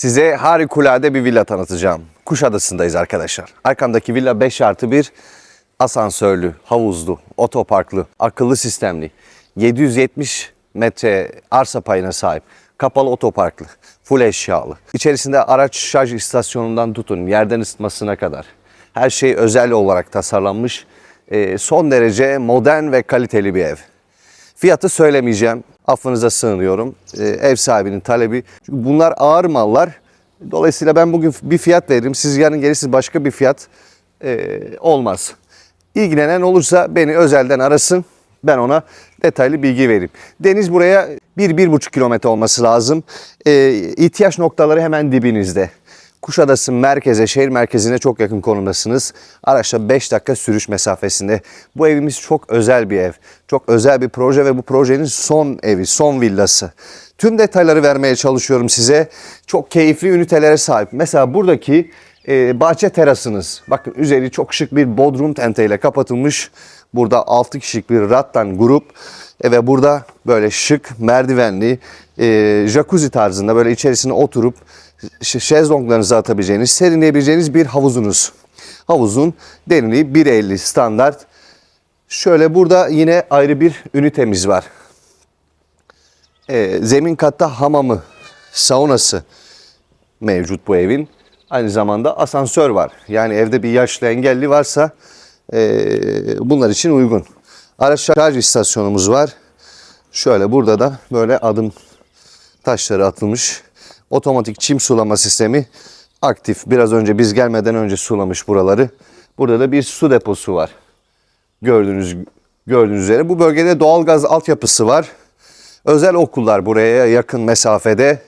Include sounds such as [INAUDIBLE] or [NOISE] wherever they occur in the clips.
Size harikulade bir villa tanıtacağım. Kuşadası'ndayız arkadaşlar. Arkamdaki villa 5 artı 1 asansörlü, havuzlu, otoparklı, akıllı sistemli. 770 metre arsa payına sahip. Kapalı otoparklı, full eşyalı. İçerisinde araç şarj istasyonundan tutun, yerden ısıtmasına kadar. Her şey özel olarak tasarlanmış. Ee, son derece modern ve kaliteli bir ev. Fiyatı söylemeyeceğim. Affınıza sığınıyorum. Ee, ev sahibinin talebi. Çünkü bunlar ağır mallar. Dolayısıyla ben bugün bir fiyat veririm. Siz yarın gelirsiniz başka bir fiyat ee, olmaz. İlgilenen olursa beni özelden arasın. Ben ona detaylı bilgi vereyim. Deniz buraya 1-1,5 kilometre olması lazım. İhtiyaç noktaları hemen dibinizde. Kuşadası merkeze, şehir merkezine çok yakın konumdasınız. Araçla 5 dakika sürüş mesafesinde. Bu evimiz çok özel bir ev. Çok özel bir proje ve bu projenin son evi, son villası. Tüm detayları vermeye çalışıyorum size. Çok keyifli ünitelere sahip. Mesela buradaki e, bahçe terasınız. Bakın üzeri çok şık bir bodrum tenteyle kapatılmış. Burada 6 kişilik bir rattan grup e, ve burada böyle şık merdivenli e, jacuzzi tarzında böyle içerisine oturup şezlonglarınızı atabileceğiniz, serinleyebileceğiniz bir havuzunuz. Havuzun derinliği 1.50 standart. Şöyle burada yine ayrı bir ünitemiz var. E, zemin katta hamamı, saunası mevcut bu evin. Aynı zamanda asansör var. Yani evde bir yaşlı engelli varsa eee, bunlar için uygun. Araç şarj istasyonumuz var. Şöyle burada da böyle adım taşları atılmış. Otomatik çim sulama sistemi aktif. Biraz önce biz gelmeden önce sulamış buraları. Burada da bir su deposu var. Gördüğünüz gördüğünüz üzere bu bölgede doğalgaz altyapısı var. Özel okullar buraya yakın mesafede.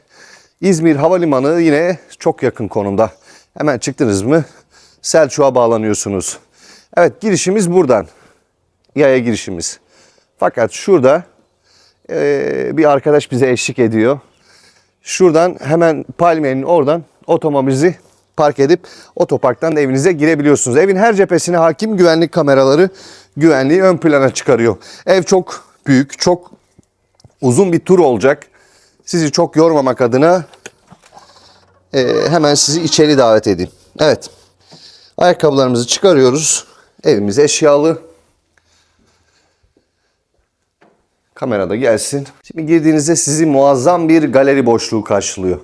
İzmir Havalimanı yine çok yakın konumda. Hemen çıktınız mı Selçuk'a bağlanıyorsunuz. Evet girişimiz buradan. Yaya girişimiz. Fakat şurada eee, bir arkadaş bize eşlik ediyor. Şuradan hemen palmiyenin oradan otomobilinizi park edip otoparktan da evinize girebiliyorsunuz. Evin her cephesine hakim güvenlik kameraları güvenliği ön plana çıkarıyor. Ev çok büyük, çok uzun bir tur olacak. Sizi çok yormamak adına e, hemen sizi içeri davet edeyim. Evet. Ayakkabılarımızı çıkarıyoruz. Evimiz eşyalı. Kamerada gelsin. Şimdi girdiğinizde sizi muazzam bir galeri boşluğu karşılıyor.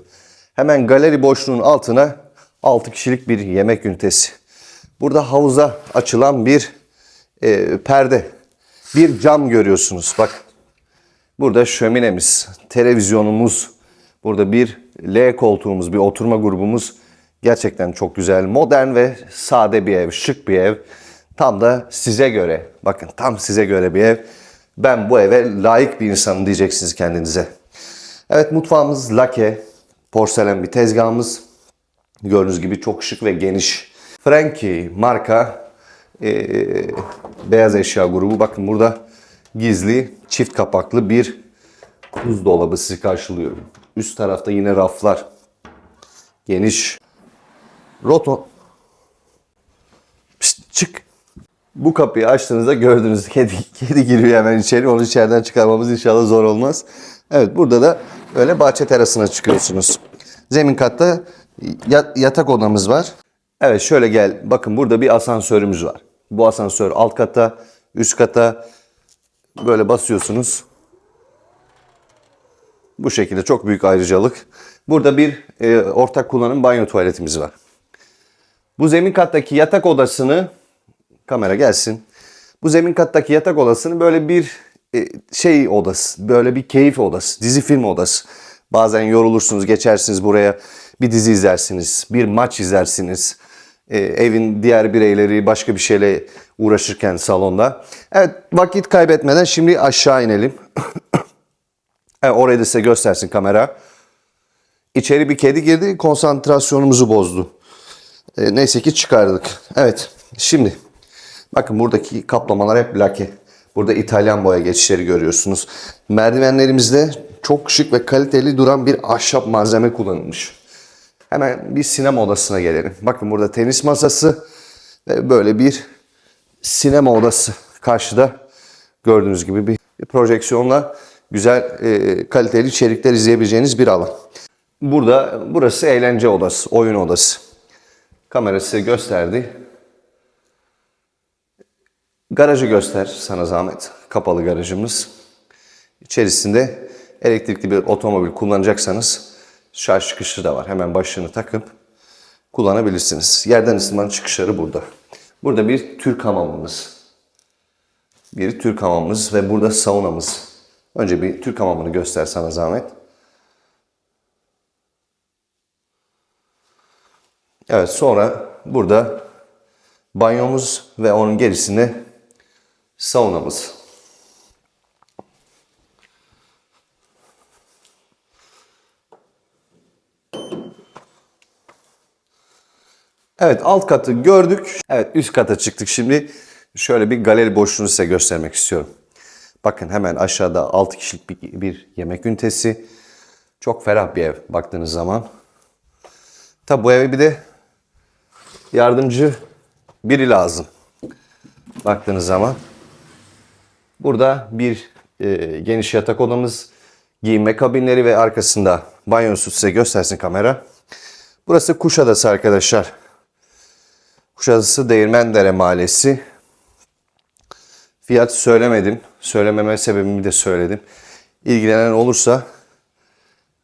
Hemen galeri boşluğunun altına 6 kişilik bir yemek ünitesi. Burada havuza açılan bir e, perde. Bir cam görüyorsunuz. Bak Burada şöminemiz, televizyonumuz, burada bir L koltuğumuz, bir oturma grubumuz. Gerçekten çok güzel, modern ve sade bir ev, şık bir ev. Tam da size göre, bakın tam size göre bir ev. Ben bu eve layık bir insanım diyeceksiniz kendinize. Evet mutfağımız lake, porselen bir tezgahımız. Gördüğünüz gibi çok şık ve geniş. Frankie marka eee, beyaz eşya grubu. Bakın burada gizli çift kapaklı bir buzdolabı sizi karşılıyor. Üst tarafta yine raflar. Geniş. Roto. Pişt, çık. Bu kapıyı açtığınızda gördüğünüz [LAUGHS] kedi, kedi giriyor hemen içeri. Onu içeriden çıkarmamız inşallah zor olmaz. Evet burada da öyle bahçe terasına çıkıyorsunuz. Zemin katta ya- yatak odamız var. Evet şöyle gel. Bakın burada bir asansörümüz var. Bu asansör alt kata, üst kata böyle basıyorsunuz. Bu şekilde çok büyük ayrıcalık. Burada bir e, ortak kullanım banyo tuvaletimiz var. Bu zemin kattaki yatak odasını kamera gelsin. Bu zemin kattaki yatak odasını böyle bir e, şey odası, böyle bir keyif odası, dizi film odası. Bazen yorulursunuz, geçersiniz buraya bir dizi izlersiniz, bir maç izlersiniz. E, evin diğer bireyleri başka bir şeyle uğraşırken salonda. Evet vakit kaybetmeden şimdi aşağı inelim. [COUGHS] evet, orayı da size göstersin kamera. İçeri bir kedi girdi, konsantrasyonumuzu bozdu. E, neyse ki çıkardık. Evet, şimdi bakın buradaki kaplamalar hep lake. Burada İtalyan boya geçişleri görüyorsunuz. Merdivenlerimizde çok şık ve kaliteli duran bir ahşap malzeme kullanılmış. Hemen bir sinema odasına gelelim. Bakın burada tenis masası ve böyle bir sinema odası. Karşıda gördüğünüz gibi bir, projeksiyonla güzel e, kaliteli içerikler izleyebileceğiniz bir alan. Burada burası eğlence odası, oyun odası. Kamera size gösterdi. Garajı göster sana zahmet. Kapalı garajımız. İçerisinde elektrikli bir otomobil kullanacaksanız şarj çıkışı da var. Hemen başlığını takıp kullanabilirsiniz. Yerden ısınmanın çıkışları burada. Burada bir Türk hamamımız. Bir Türk hamamımız ve burada saunamız. Önce bir Türk hamamını göster sana zahmet. Evet sonra burada banyomuz ve onun gerisinde saunamız. Evet alt katı gördük. Evet üst kata çıktık şimdi. Şöyle bir galeri boşluğunu size göstermek istiyorum. Bakın hemen aşağıda 6 kişilik bir, bir yemek ünitesi. Çok ferah bir ev baktığınız zaman. Tabi bu eve bir de yardımcı biri lazım. Baktığınız zaman. Burada bir e, geniş yatak odamız, giyinme kabinleri ve arkasında banyosu size göstersin kamera. Burası Kuşadası arkadaşlar. Kuşadası Değirmendere Mahallesi. Fiyat söylemedim. Söylememe sebebimi de söyledim. İlgilenen olursa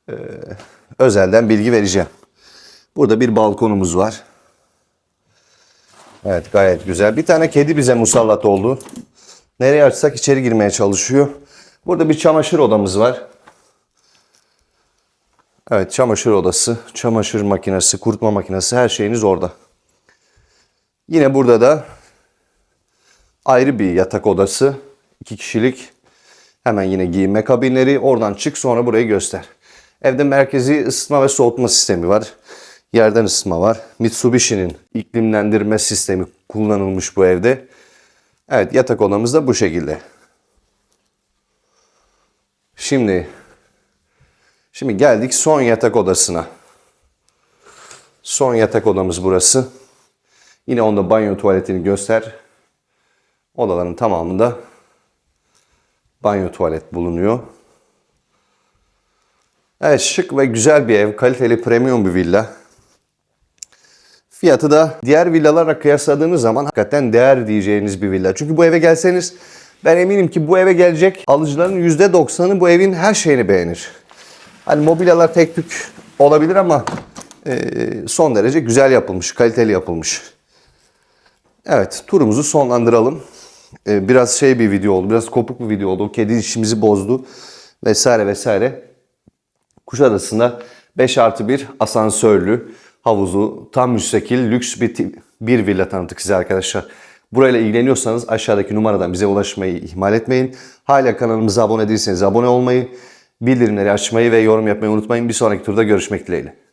e, özelden bilgi vereceğim. Burada bir balkonumuz var. Evet gayet güzel. Bir tane kedi bize musallat oldu. Nereye açsak içeri girmeye çalışıyor. Burada bir çamaşır odamız var. Evet çamaşır odası, çamaşır makinesi, kurutma makinesi her şeyiniz orada. Yine burada da ayrı bir yatak odası. iki kişilik. Hemen yine giyinme kabinleri. Oradan çık sonra burayı göster. Evde merkezi ısıtma ve soğutma sistemi var. Yerden ısıtma var. Mitsubishi'nin iklimlendirme sistemi kullanılmış bu evde. Evet yatak odamız da bu şekilde. Şimdi şimdi geldik son yatak odasına. Son yatak odamız burası. Yine onda banyo tuvaletini göster. Odaların tamamında banyo tuvalet bulunuyor. Evet şık ve güzel bir ev. Kaliteli premium bir villa. Fiyatı da diğer villalarla kıyasladığınız zaman hakikaten değer diyeceğiniz bir villa. Çünkü bu eve gelseniz ben eminim ki bu eve gelecek alıcıların %90'ı bu evin her şeyini beğenir. Hani mobilyalar tek tük olabilir ama e, son derece güzel yapılmış, kaliteli yapılmış. Evet turumuzu sonlandıralım. E, biraz şey bir video oldu, biraz kopuk bir video oldu. O kedi işimizi bozdu vesaire vesaire. Kuşadası'nda 5 artı 1 asansörlü havuzu tam müstakil lüks bir, bir villa tanıttık size arkadaşlar. Burayla ilgileniyorsanız aşağıdaki numaradan bize ulaşmayı ihmal etmeyin. Hala kanalımıza abone değilseniz abone olmayı, bildirimleri açmayı ve yorum yapmayı unutmayın. Bir sonraki turda görüşmek dileğiyle.